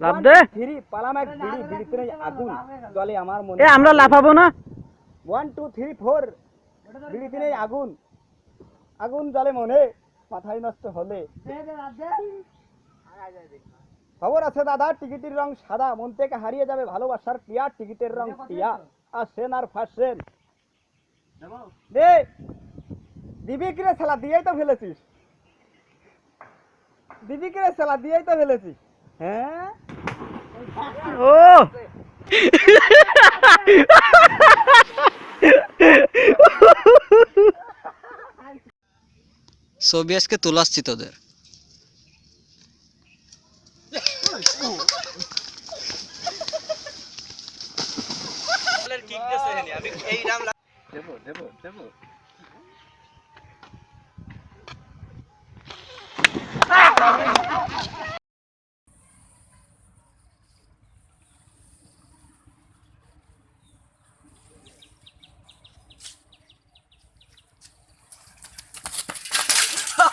লাভ দে। Three পালাম এক বিড়ি বিড়িতে আগুন। জলে আমার মনে এ আমরা লাফাবো না। ওয়ান টু থ্রি ফোর আগুন। আগুন জলে মনে মাথায় নষ্ট হলে। খবর আছে দাদা টিকিটের রং সাদা। মন থেকে হারিয়ে যাবে ভালোবাসার টিয়া টিকিটের রং টিয়া আর সেন আর ফার্সেন দে। দিবি কিরে খেলা দিয়েই তো ফেলেছিস। দিবি কিরে খেলা দিয়েই তো ফেলেছিস। হ্যাঁ? ও! ছবি আজকে তোলাচ্ছি তোদের। দেবো দেবো দেবো Ha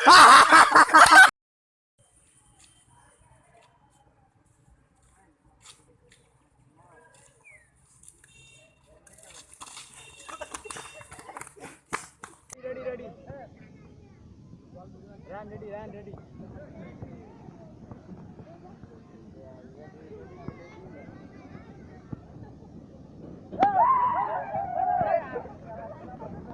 ha ha! Run ready, run ready.